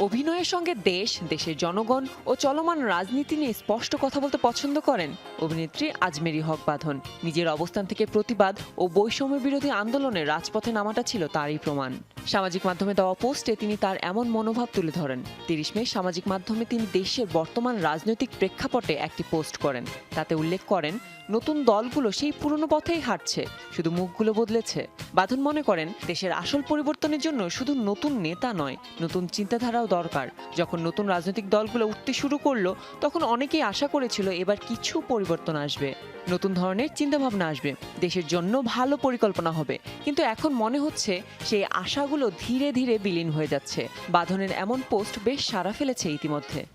অভিনয়ের সঙ্গে দেশ, দেশের জনগণ ও চলমান রাজনীতি নিয়ে স্পষ্ট কথা বলতে পছন্দ করেন অভিনেত্রী আজমেরি হক বাঁধন। নিজের অবস্থান থেকে প্রতিবাদ ও বৈষম্য বিরোধী আন্দোলনে রাজপথে নামাটা ছিল তারই প্রমাণ। সামাজিক মাধ্যমে দেওয়া পোস্টে তিনি তার এমন মনোভাব তুলে ধরেন। তিরিশ মে সামাজিক মাধ্যমে তিনি দেশের বর্তমান রাজনৈতিক প্রেক্ষাপটে একটি পোস্ট করেন। তাতে উল্লেখ করেন নতুন দলগুলো সেই পুরনো পথেই হাঁটছে, শুধু মুখগুলো বদলেছে। বাঁধন মনে করেন, দেশের আসল পরিবর্তনের জন্য শুধু নতুন নেতা নয়, নতুন চিন্তাধারাও দরকার। যখন নতুন রাজনৈতিক দলগুলো উঠতে শুরু করল, তখন অনেকেই আশা করেছিল এবার কিছু পরিবর্তন আসবে। নতুন ধরনের চিন্তাভাবনা আসবে, দেশের জন্য ভালো পরিকল্পনা হবে। কিন্তু এখন মনে হচ্ছে, সেই আশাগুলো ধীরে ধীরে বিলীন হয়ে যাচ্ছে। বাঁধনের এমন পোস্ট বেশ সাড়া ফেলেছে ইতিমধ্যে।